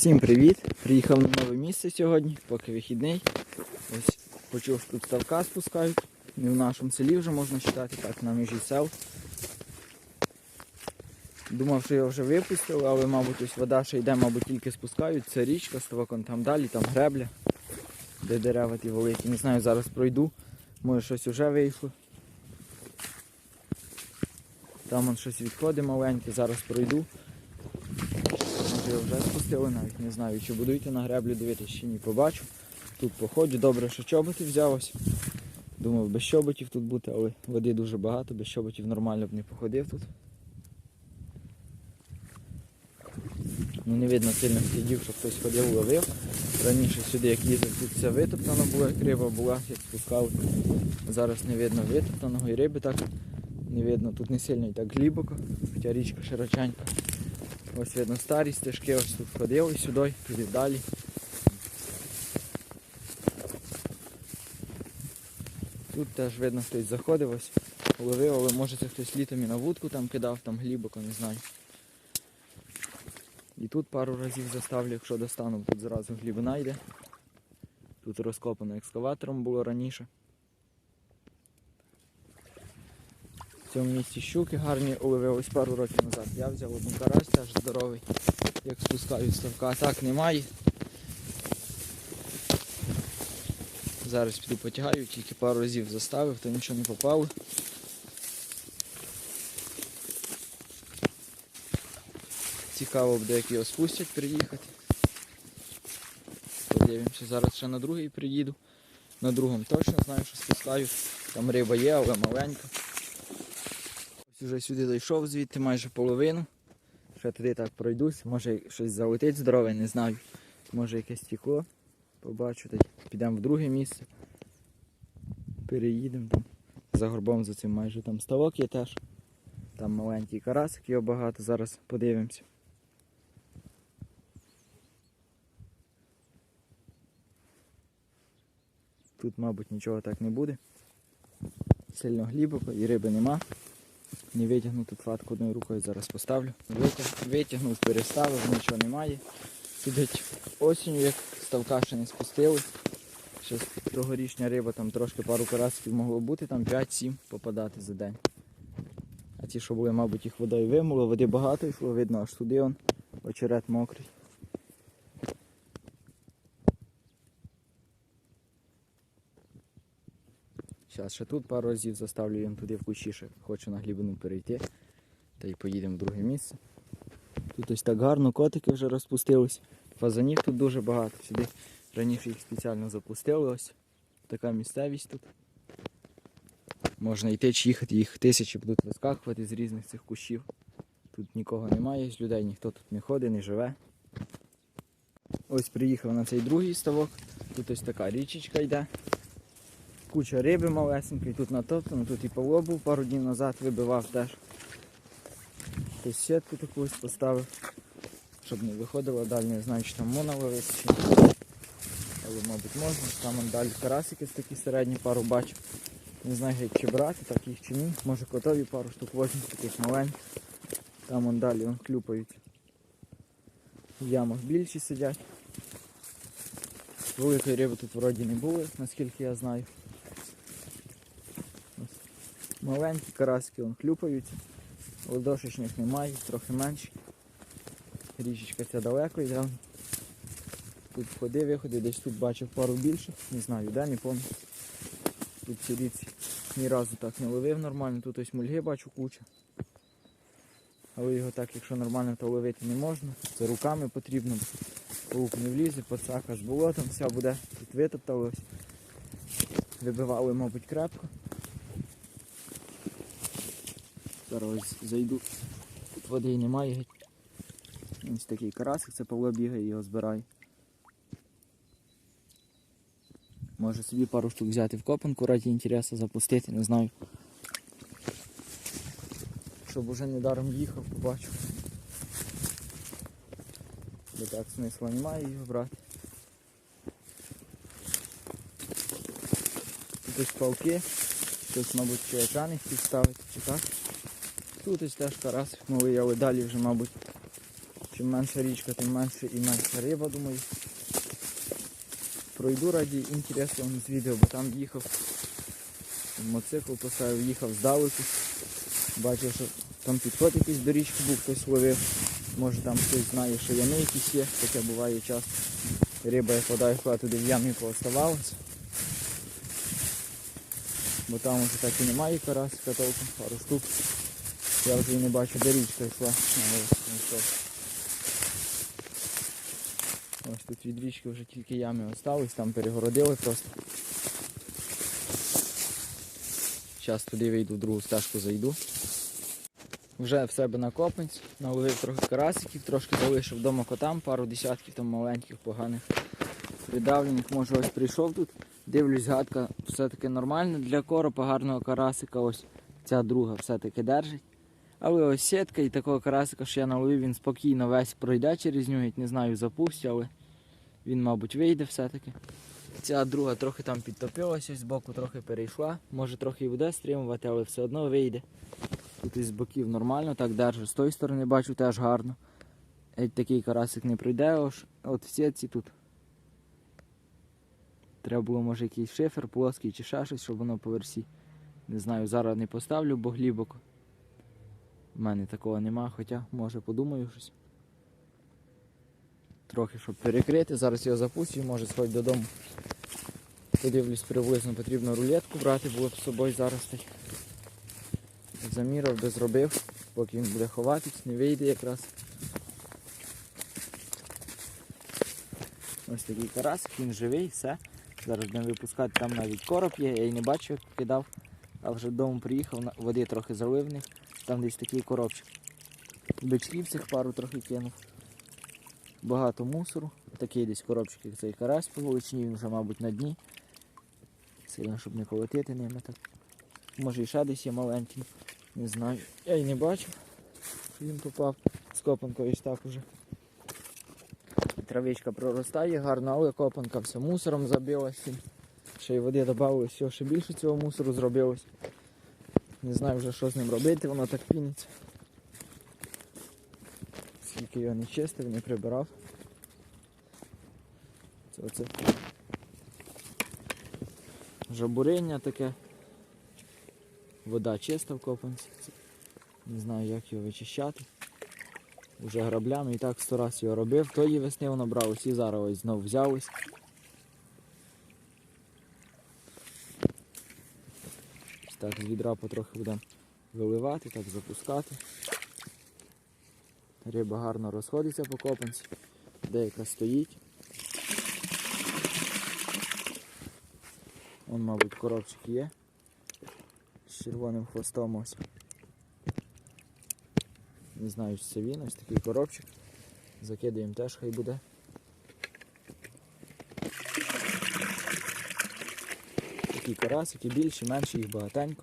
Всім привіт! Приїхав на нове місце сьогодні, поки вихідний. Ось почув, що тут ставка спускають. Не в нашому селі вже можна вважати, так на межі сел. Думав, що його вже випустили, але, мабуть, ось вода ще йде, мабуть, тільки спускають. Це річка, ставокон там далі, там гребля, де дерева ті великі. Не знаю, зараз пройду. Може щось вже вийшло. Там он щось відходить маленьке, зараз пройду. Може вже спустили, навіть не знаю, чи буду йти на греблю дивитися, чи ні побачу. Тут походжу, добре, що чоботи взяв. Думав, без чоботів тут бути, але води дуже багато, без чоботів нормально б не походив тут. Ну не видно сильно слідів, що хтось ходив, ловив. Раніше сюди як їздив, тут все витоптано було, як риба була, як спускав. Зараз не видно витоптаного і риби так не видно. Тут не сильно і так глибоко, хоча річка широченька. Ось видно старі стежки, ось тут ходили сюди, туди далі. Тут теж видно хтось заходив, ось ловив, але може це хтось літом і на вудку там кидав, там глибоко, не знаю. І тут пару разів заставлю, якщо достану, тут зразу глибина йде. Тут розкопано екскаватором було раніше. Цьому місці щуки гарні уловились пару років назад. Я взяв один карась теж здоровий, як спускаю з ставка. Так немає. Зараз піду потягаю, тільки пару разів заставив, то нічого не попало. Цікаво буде, як його спустять приїхати. Подивимося, зараз ще на другий приїду. На другому точно знаю, що спускаю. Там риба є, але маленька. Ось уже сюди дійшов звідти майже половину. Ще туди так пройдусь, може щось залетить здорове, не знаю. Може якесь стекло. Побачу, та підемо в друге місце. Переїдемо там. За горбом за цим майже там ставок є теж. Там маленький карасик, його багато, зараз подивимося. Тут, мабуть, нічого так не буде. Сильно глибоко і риби нема. Не витягну тут фатку одною рукою зараз поставлю. Витягнув, переставив, нічого немає. Сидить осінню, як ставка ще не спустили. Ще тогорічня риба, там трошки пару карасиків могло бути, там 5-7 попадати за день. А ті, що були, мабуть, їх водою вимуло, води багато йшло, видно аж туди он, очерет мокрий. Зараз ще тут пару разів заставлю їм туди в кущі, ще хочу на глибину перейти. Та й поїдемо в друге місце. Тут ось так гарно, котики вже розпустились. Фазанів тут дуже багато. Сюди раніше їх спеціально запустили ось. Така місцевість тут. Можна йти чи їхати, їх тисячі будуть вискакувати з різних цих кущів. Тут нікого немає з людей, ніхто тут не ходить, не живе. Ось приїхав на цей другий ставок. Тут ось така річечка йде. Куча риби малесенької, тут натоптано, тут і Павло був пару днів назад, вибивав теж. Ось сітку таку поставив, щоб не виходило далі, не знаю, чи там можна ловити, чи. Але, мабуть, можна. Там далі карасики з такі середні пару бачу. Не знаю, як чи брати, так їх чи ні. Може котові пару штук возьму, таких маленьких. Там он далі он клюпають. В ямах більші сидять. Великої риби тут вроді не було, наскільки я знаю. Маленькі караски вон клюпаються. Ладошечних немає, трохи менші. Річечка ця далеко йде. Тут входи, виходи, десь тут бачив пару більших, не знаю де, не пам'ятаю. Тут ці ріці ні разу так не ловив нормально, тут ось мульги бачу куча. Але його так, якщо нормально, то ловити не можна. Це руками потрібно, лук не влізе, подсака з болотом, вся буде. Тут витопталось. Вибивали, мабуть, крепко. Зараз зайду. Тут води немає. Ось такий карасик, це Павло бігає, його збирає. Може собі пару штук взяти в копанку раді інтересу запустити, не знаю. Щоб уже недаром їхав, побачу. Бо так смисла немає його брати. Тут ось палки, хтось, мабуть, чаячани хотів ставити чи так. Тут ось теж карасик малий, але далі вже, мабуть, Чим менша річка, тим менше і менша риба, думаю. Пройду раді інтересу з відео, бо там їхав. Мотоцикл поставив, їхав здалеку. Бачив, що там підход якийсь до річки був, хтось ловив. Може там хтось знає, що ями якісь є, таке буває часто. Риба як вода йшла туди в ямі пооставалась. Бо там вже так і немає карасика толком, пару штук. Я вже і не бачу, де річка йшла. Ось, ну, що. Ось тут від річки вже тільки ями остались, там перегородили просто. Зараз туди вийду, в другу стежку зайду. Вже в себе на копанці, наловив трохи карасиків, трошки залишив вдома котам, пару десятків там маленьких, поганих, придавлених. Може ось прийшов тут. Дивлюсь, гадка все-таки нормальна для коропа, гарного карасика. Ось ця друга все-таки держить. Але ось сітка і такого карасика, що я наловив, він спокійно весь пройде через нього, не знаю, запустя, але він, мабуть, вийде все-таки. Ця друга трохи там підтопилася, з боку трохи перейшла. Може трохи і буде стримувати, але все одно вийде. Тут із боків нормально так держу. З тої сторони бачу теж гарно. Геть такий карасик не пройде, аж от в сітці тут. Треба було, може, якийсь шифер плоский чи ще щось, щоб воно по версі. Не знаю, зараз не поставлю, бо глибоко. У мене такого нема, хоча може подумаю щось. Трохи, щоб перекрити. Зараз його запустю, може сходь додому. Подивлюсь приблизно, потрібно рулетку брати, було б з собою зараз. так. Замірав, де зробив, поки він буде ховатись, не вийде якраз. Ось такий карасик, він живий, все. Зараз будемо випускати, там навіть короб є, я й не бачив, як кидав. А вже додому приїхав, води трохи заливних, там десь такий коробчик. Бичків цих пару трохи кинув. Багато мусору. Такий десь коробчик, як цей карась по величині, він вже, мабуть, на дні. Сильно, щоб не колотити ними так. Може і ще десь є маленький. Не знаю. Я й не бачив, що він попав з копанкою ж так уже. Травичка проростає гарно, але копанка все мусором забилася. Ще й води додавалось, все, ще більше цього мусору зробилось. Не знаю вже що з ним робити, воно так піниться. Скільки його не чистив, не прибирав. Це оце жабуриння таке. Вода чиста в копанці. Не знаю, як його вичищати. Уже граблями і так сто раз його робив. Тої весни воно брав, усі зараз ось знов взялись. Так, з відра потрохи будемо виливати, так запускати. Риба гарно розходиться по копанці. Деяка стоїть. Вон, мабуть, коробчик є. З червоним хвостом ось. Не знаю, чи це він, ось такий коробчик. Закидаємо теж, хай буде. Такі карасики, більші, менші, їх багатенько.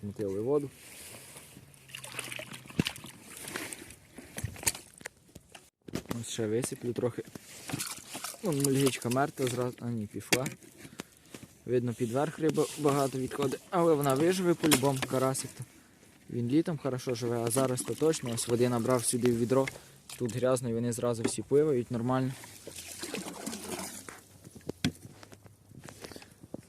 Змутили воду. Ось ще висиплю трохи. Вон мульгичка мертва зразу. А ні, пішла. Видно, під верх риба багато відходить, але вона виживе по-любому карасик. то. Він літом хорошо живе, а зараз то точно. Ось води набрав сюди в відро. Тут грязно і вони зразу всі пливають нормально.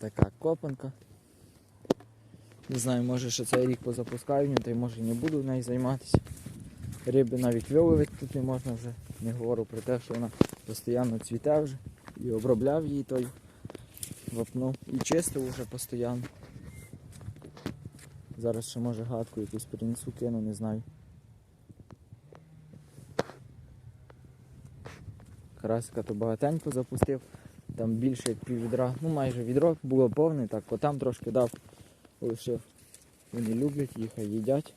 Така копанка. Не знаю, може ще цей рік позапускаю, та й може не буду в неї займатися. Риби навіть виловити тут не можна вже. Не говорю про те, що вона постійно цвіте вже. І обробляв її той вапно. І чистив вже постійно. Зараз ще може гадку якусь принесу, кину, не знаю. Карасика то багатенько запустив. Там більше як пів відра, ну майже відро було повне, так котам трошки дав, лишив. Вони люблять їх, їдять.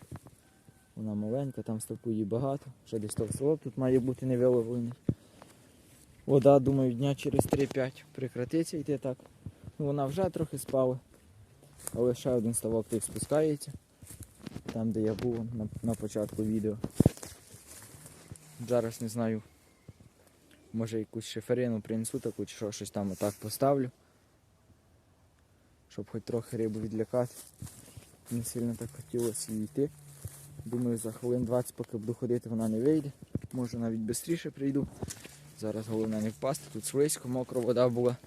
Вона маленька, там ставку її багато. Ще десь товстолоб тут має бути невиловлений. Вода, думаю, дня через 3-5 прекратиться йти так. Ну, вона вже трохи спала. Але ще один ставок тих спускається. Там, де я був на, на початку відео. Зараз не знаю. Може якусь шиферину принесу таку чи що, щось там отак поставлю. Щоб хоч трохи рибу відлякати. Не сильно так хотілося йти. Думаю, за хвилин 20, поки буду ходити, вона не вийде. Може навіть швидше прийду. Зараз головне не впасти, тут слизько, мокра вода була.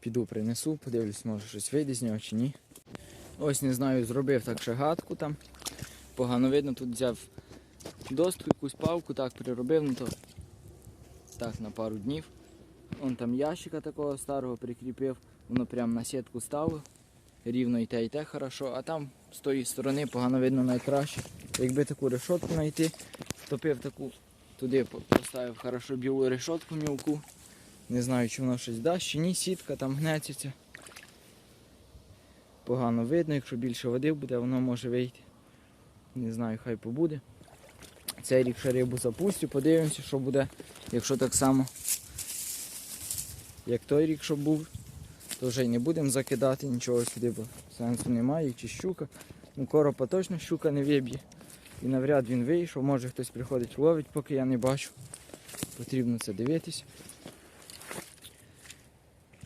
Піду принесу, подивлюсь, може щось вийде з нього чи ні. Ось не знаю, зробив так ще гадку там. Погано видно, тут взяв достку, якусь палку, так приробив, ну то так на пару днів. Вон там ящика такого старого прикріпив, воно прям на сітку ставив. Рівно і те, і те хорошо, а там з тої сторони погано видно найкраще. Якби таку решотку знайти, втопив таку, туди поставив хорошо білу решотку мілку. Не знаю, чи воно щось дасть, чи ні, сітка там гнеться. Погано видно, якщо більше води буде, воно може вийти. Не знаю, хай побуде. Цей рік ще рибу запустю, подивимося, що буде, якщо так само, як той рік, що був, то вже й не будемо закидати нічого сюди, бо сенсу немає, чи щука. Ну, коропа точно щука не виб'є. І навряд він вийшов, може хтось приходить ловить, поки я не бачу. Потрібно це дивитися.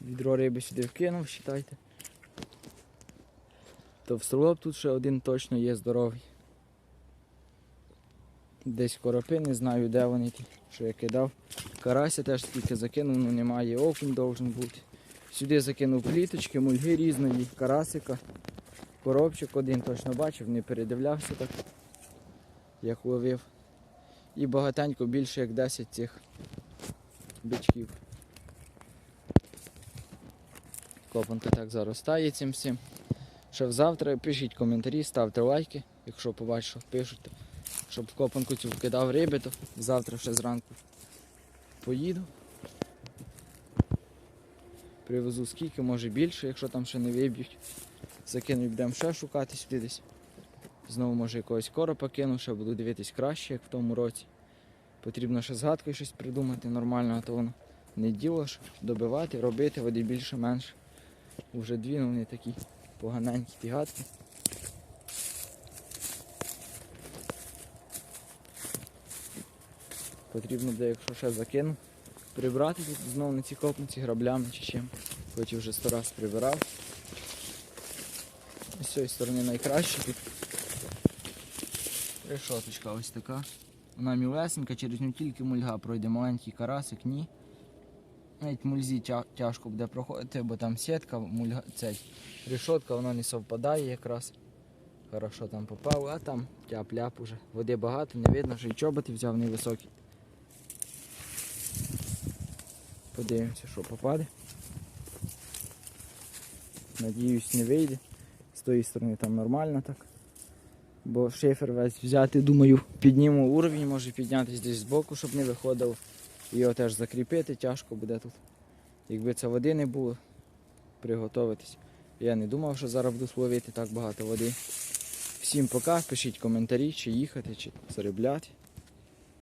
Відро риби сюди вкинув, вважайте. То в Товстолоб тут ще один точно є здоровий. Десь коропи, не знаю де вони ті, що я кидав. Карася теж тільки закинув, ну немає, окунь должен бути. Сюди закинув пліточки, мульги різної, карасика. Коробчик один точно бачив, не передивлявся так, як ловив. І багатенько більше як 10 цих бичків. Копанка так заростає цим всім. Ще завтра пишіть коментарі, ставте лайки, якщо побачите, то щоб копанку цю вкидав риби, то завтра ще зранку поїду. Привезу скільки, може більше, якщо там ще не виб'ють. Закину і будемо ще шукати сюди десь. Знову може якогось коропа кину, ще буду дивитись краще, як в тому році. Потрібно ще з гадкою щось придумати нормально, а то воно не діло ж добивати, робити, води більше-менше. Уже дві, ну вони такі поганенькі ті гадки. Потрібно буде, якщо ще закину, прибрати тут знову на ці копниці граблями чи чим. Хоч і вже сто раз прибирав. З цієї сторони найкраще тут. Решоточка ось така. Вона мілесенька, через нього тільки мульга пройде маленький карасик, ні. Навіть мульзі тяжко буде проходити, бо там сітка, мульга, цей, решотка, вона не совпадає якраз. Хорошо там попав, а там тяп-ляп уже. Води багато, не видно, що й чоботи взяв невисокі. Подивимося, що попаде. Надіюсь, не вийде. З тої сторони там нормально так. Бо шифер весь взяти, думаю, підніму уровень, може піднятися десь збоку, щоб не виходило. Його теж закріпити тяжко буде тут. Якби це води не було, приготуватись. Я не думав, що зараз буду ловити так багато води. Всім пока, пишіть коментарі, чи їхати, чи заробляти.